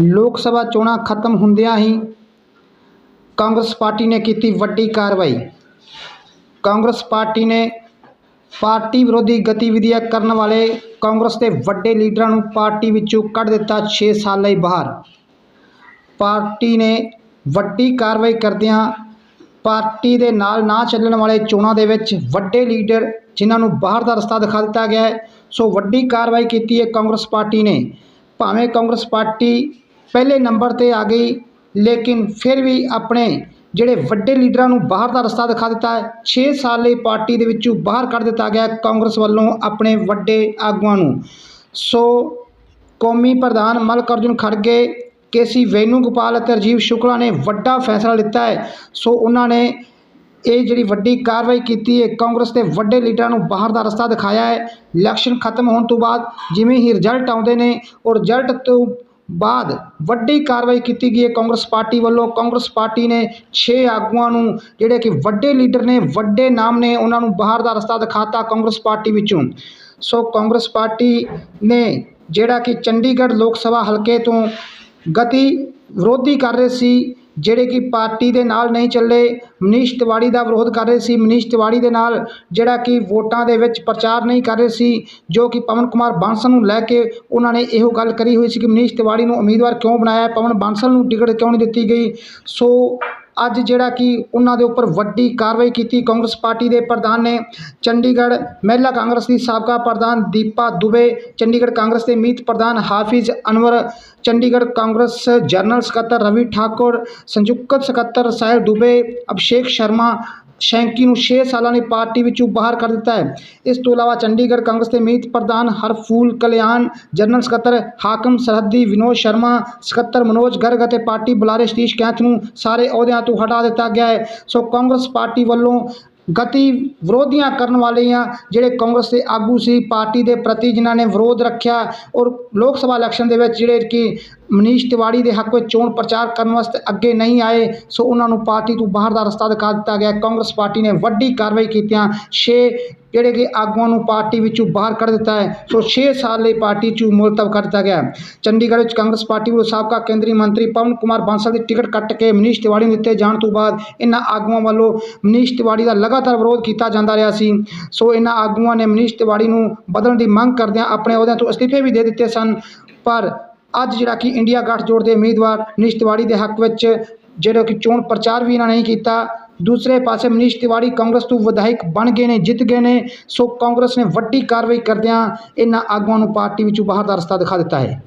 ਲੋਕ ਸਭਾ ਚੋਣਾਂ ਖਤਮ ਹੁੰਦਿਆਂ ਹੀ ਕਾਂਗਰਸ ਪਾਰਟੀ ਨੇ ਕੀਤੀ ਵੱਡੀ ਕਾਰਵਾਈ। ਕਾਂਗਰਸ ਪਾਰਟੀ ਨੇ ਪਾਰਟੀ ਵਿਰੋਧੀ ਗਤੀਵਿਧੀਆਂ ਕਰਨ ਵਾਲੇ ਕਾਂਗਰਸ ਦੇ ਵੱਡੇ ਲੀਡਰਾਂ ਨੂੰ ਪਾਰਟੀ ਵਿੱਚੋਂ ਕੱਢ ਦਿੱਤਾ 6 ਸਾਲ ਲਈ ਬਾਹਰ। ਪਾਰਟੀ ਨੇ ਵੱਡੀ ਕਾਰਵਾਈ ਕਰਦਿਆਂ ਪਾਰਟੀ ਦੇ ਨਾਲ ਨਾ ਚੱਲਣ ਵਾਲੇ ਚੋਣਾਂ ਦੇ ਵਿੱਚ ਵੱਡੇ ਲੀਡਰ ਜਿਨ੍ਹਾਂ ਨੂੰ ਬਾਹਰ ਦਾ ਰਸਤਾ ਦਿਖਾ ਦਿੱਤਾ ਗਿਆ ਹੈ, ਸੋ ਵੱਡੀ ਕਾਰਵਾਈ ਕੀਤੀ ਹੈ ਕਾਂਗਰਸ ਪਾਰਟੀ ਨੇ। ਭਾਵੇਂ ਕਾਂਗਰਸ ਪਾਰਟੀ ਪਹਿਲੇ ਨੰਬਰ ਤੇ ਆ ਗਈ, ਲੇਕਿਨ ਫਿਰ ਵੀ ਆਪਣੇ ਜਿਹੜੇ ਵੱਡੇ ਲੀਡਰਾਂ ਨੂੰ ਬਾਹਰ ਦਾ ਰਸਤਾ ਦਿਖਾ ਦਿੱਤਾ ਹੈ 6 ਸਾਲ ਲਈ ਪਾਰਟੀ ਦੇ ਵਿੱਚੋਂ ਬਾਹਰ ਕੱਢ ਦਿੱਤਾ ਗਿਆ ਕਾਂਗਰਸ ਵੱਲੋਂ ਆਪਣੇ ਵੱਡੇ ਆਗੂਆਂ ਨੂੰ। ਸੋ ਕੌਮੀ ਪ੍ਰਧਾਨ ਮਲਕ ਅਰਜੁਨ ਖੜਗੇ, ਕੇਸੀ ਵੈਨੂਗੋਪਾਲ ਅਤੇ ਰਾਜੀਵ ਸ਼ੁਕਲਾ ਨੇ ਵੱਡਾ ਫੈਸਲਾ ਲਿੱਤਾ ਹੈ। ਸੋ ਉਹਨਾਂ ਨੇ ਇਹ ਜਿਹੜੀ ਵੱਡੀ ਕਾਰਵਾਈ ਕੀਤੀ ਹੈ, ਕਾਂਗਰਸ ਦੇ ਵੱਡੇ ਲੀਡਰਾਂ ਨੂੰ ਬਾਹਰ ਦਾ ਰਸਤਾ ਦਿਖਾਇਆ ਹੈ। ਇਲੈਕਸ਼ਨ ਖਤਮ ਹੋਣ ਤੋਂ ਬਾਅਦ ਜਿਵੇਂ ਹੀ ਰਿਜ਼ਲਟ ਆਉਂਦੇ ਨੇ ਔਰ ਰਿਜ਼ਲਟ ਤੋਂ ਬਾਅਦ ਵੱਡੀ ਕਾਰਵਾਈ ਕੀਤੀ ਗਈ ਹੈ ਕਾਂਗਰਸ ਪਾਰਟੀ ਵੱਲੋਂ। ਕਾਂਗਰਸ ਪਾਰਟੀ ਨੇ 6 ਆਗੂਆਂ ਨੂੰ ਜਿਹੜੇ ਕਿ ਵੱਡੇ ਲੀਡਰ ਨੇ, ਵੱਡੇ ਨਾਮ ਨੇ, ਉਹਨਾਂ ਨੂੰ ਬਾਹਰ ਦਾ ਰਸਤਾ ਦਿਖਾਤਾ ਕਾਂਗਰਸ ਪਾਰਟੀ ਵਿੱਚੋਂ। ਸੋ ਕਾਂਗਰਸ ਪਾਰਟੀ ਨੇ ਜਿਹੜਾ ਕਿ ਚੰਡੀਗੜ੍ਹ ਲੋਕ ਸਭਾ ਹਲਕੇ ਤੋਂ ਗਤੀ ਵਿਰੋਧੀ ਕਰ ਰਹੇ ਸੀ। ਜਿਹੜੇ ਕਿ ਪਾਰਟੀ ਦੇ ਨਾਲ ਨਹੀਂ ਚੱਲੇ, ਮਨੀਸ਼ ਤਿਵਾੜੀ ਦਾ ਵਿਰੋਧ ਕਰ ਰਹੇ ਸੀ। ਮਨੀਸ਼ ਤਿਵਾੜੀ ਦੇ ਨਾਲ ਜਿਹੜਾ ਕਿ ਵੋਟਾਂ ਦੇ ਵਿੱਚ ਪ੍ਰਚਾਰ ਨਹੀਂ ਕਰ ਰਹੇ ਸੀ, ਜੋ ਕਿ ਪਵਨ ਕੁਮਾਰ ਬਾਂਸਲ ਨੂੰ ਲੈ ਕੇ ਉਹਨਾਂ ਨੇ ਇਹੋ ਗੱਲ ਕਰੀ ਹੋਈ ਸੀ ਕਿ ਮਨੀਸ਼ ਤਿਵਾੜੀ ਨੂੰ ਉਮੀਦਵਾਰ ਕਿਉਂ ਬਣਾਇਆ ਪਵਨ ਬਾਂਸਲ ਨੂੰ ਟਿਕਟ ਕਿਉਂ ਨਹੀਂ ਦਿੱਤੀ ਗਈ? ਸੋ ਅੱਜ ਜਿਹੜਾ ਕਿ ਉਹਨਾਂ ਦੇ ਉੱਪਰ ਵੱਡੀ ਕਾਰਵਾਈ ਕੀਤੀ। ਕਾਂਗਰਸ ਪਾਰਟੀ ਦੇ ਪ੍ਰਧਾਨ ਨੇ ਚੰਡੀਗੜ੍ਹ ਮਹਿਲਾ ਕਾਂਗਰਸ ਦੀ ਸਾਬਕਾ ਪ੍ਰਧਾਨ ਦੀਪਾ ਦੁਬੇ, ਚੰਡੀਗੜ੍ਹ ਕਾਂਗਰਸ ਦੇ ਮੀਤ ਪ੍ਰਧਾਨ ਹਾਫਿਜ਼ ਅਨਵਰ, ਚੰਡੀਗੜ੍ਹ ਕਾਂਗਰਸ ਜਨਰਲ ਸਕੱਤਰ ਰਵੀ ਠਾਕੁਰ, ਸੰਯੁਕਤ ਸਕੱਤਰ ਸਾਹਿਬ ਦੁਬੇ, ਅਭਿਸ਼ੇਕ ਸ਼ਰਮਾ ਸ਼ੈਂਕੀ ਨੂੰ 6 ਸਾਲਾਂ ਲਈ ਪਾਰਟੀ ਵਿੱਚੋਂ ਬਾਹਰ ਕਰ ਦਿੱਤਾ ਹੈ। ਇਸ ਤੋਂ ਇਲਾਵਾ ਚੰਡੀਗੜ੍ਹ ਕਾਂਗਰਸ ਦੇ ਮੀਤ ਪ੍ਰਧਾਨ ਹਰਫੂਲ ਕਲਿਆਣ, ਜਨਰਲ ਸਕੱਤਰ ਹਾਕਮ ਸਰਹੱਦੀ ਵਿਨੋਦ ਸ਼ਰਮਾ, ਸਕੱਤਰ ਮਨੋਜ ਗਰਗ ਅਤੇ ਪਾਰਟੀ ਬੁਲਾਰੇ ਸਤੀਸ਼ ਕੈਂਥ ਨੂੰ ਸਾਰੇ ਅਹੁਦਿਆਂ ਤੋਂ ਹਟਾ ਦਿੱਤਾ ਗਿਆ ਹੈ। ਸੋ ਕਾਂਗਰਸ ਪਾਰਟੀ ਵੱਲੋਂ ਗਤੀ ਵਿਰੋਧੀਆਂ ਕਰਨ ਵਾਲੀਆਂ ਜਿਹੜੇ ਕਾਂਗਰਸ ਦੇ ਆਗੂ ਸੀ, ਪਾਰਟੀ ਦੇ ਪ੍ਰਤੀ ਜਿਨ੍ਹਾਂ ਨੇ ਵਿਰੋਧ ਰੱਖਿਆ ਔਰ ਲੋਕ ਸਭਾ ਇਲੈਕਸ਼ਨ ਦੇ ਵਿੱਚ ਜਿਹੜੇ ਕਿ ਮਨੀਸ਼ ਤਿਵਾੜੀ ਦੇ ਹੱਕ ਵਿੱਚ ਚੋਣ ਪ੍ਰਚਾਰ ਕਰਨ ਵਾਸਤੇ ਅੱਗੇ ਨਹੀਂ ਆਏ, ਸੋ ਉਹਨਾਂ ਨੂੰ ਪਾਰਟੀ ਤੋਂ ਬਾਹਰ ਦਾ ਰਸਤਾ ਦਿਖਾ ਦਿੱਤਾ ਗਿਆ। ਕਾਂਗਰਸ ਪਾਰਟੀ ਨੇ ਵੱਡੀ ਕਾਰਵਾਈ ਕੀਤਿਆਂ 6 ਜਿਹੜੇ ਕਿ ਆਗੂਆਂ ਨੂੰ ਪਾਰਟੀ ਵਿੱਚੋਂ ਬਾਹਰ ਕੱਢ ਦਿੱਤਾ ਹੈ, ਸੋ 6 ਸਾਲ ਲਈ ਪਾਰਟੀ ਚੋਂ ਮੁਲਤਵ ਕਰ ਦਿੱਤਾ ਗਿਆ। ਚੰਡੀਗੜ੍ਹ ਵਿੱਚ ਕਾਂਗਰਸ ਪਾਰਟੀ ਵੱਲੋਂ ਸਾਬਕਾ ਕੇਂਦਰੀ ਮੰਤਰੀ ਪਵਨ ਕੁਮਾਰ ਬਾਂਸਲ ਦੀ ਟਿਕਟ ਕੱਟ ਕੇ ਮਨੀਸ਼ ਤਿਵਾੜੀ ਨੂੰ ਦਿੱਤੇ ਜਾਣ ਤੋਂ ਬਾਅਦ ਇਹਨਾਂ ਆਗੂਆਂ ਵੱਲੋਂ ਮਨੀਸ਼ ਤਿਵਾੜੀ ਦਾ ਲਗਾਤਾਰ ਵਿਰੋਧ ਕੀਤਾ ਜਾਂਦਾ ਰਿਹਾ ਸੀ। ਸੋ ਇਹਨਾਂ ਆਗੂਆਂ ਨੇ ਮਨੀਸ਼ ਤਿਵਾੜੀ ਨੂੰ ਬਦਲਣ ਦੀ ਮੰਗ ਕਰਦਿਆਂ ਆਪਣੇ ਅਹੁਦਿਆਂ ਤੋਂ ਅਸਤੀਫੇ ਵੀ ਦੇ ਦਿੱਤੇ ਸਨ, ਪਰ ਅੱਜ ਜਿਹੜਾ ਕਿ ਇੰਡੀਆ ਗੱਠਜੋੜ ਦੇ ਉਮੀਦਵਾਰ ਮਨੀਸ਼ ਤਿਵਾੜੀ ਦੇ ਹੱਕ ਵਿੱਚ ਜਿਹੜਾ ਕਿ ਚੋਣ ਪ੍ਰਚਾਰ ਵੀ ਇਹਨਾਂ ਨੇ ਕੀਤਾ। ਦੂਸਰੇ ਪਾਸੇ ਮਨੀਸ਼ ਤਿਵਾੜੀ ਕਾਂਗਰਸ ਤੋਂ ਵਿਧਾਇਕ ਬਣ ਗਏ ਨੇ, ਜਿੱਤ ਗਏ ਨੇ। ਸੋ ਕਾਂਗਰਸ ਨੇ ਵੱਡੀ ਕਾਰਵਾਈ ਕਰਦਿਆਂ ਇਹਨਾਂ ਆਗੂਆਂ ਨੂੰ ਪਾਰਟੀ ਵਿੱਚੋਂ ਬਾਹਰ ਦਾ ਰਸਤਾ ਦਿਖਾ ਦਿੱਤਾ ਹੈ।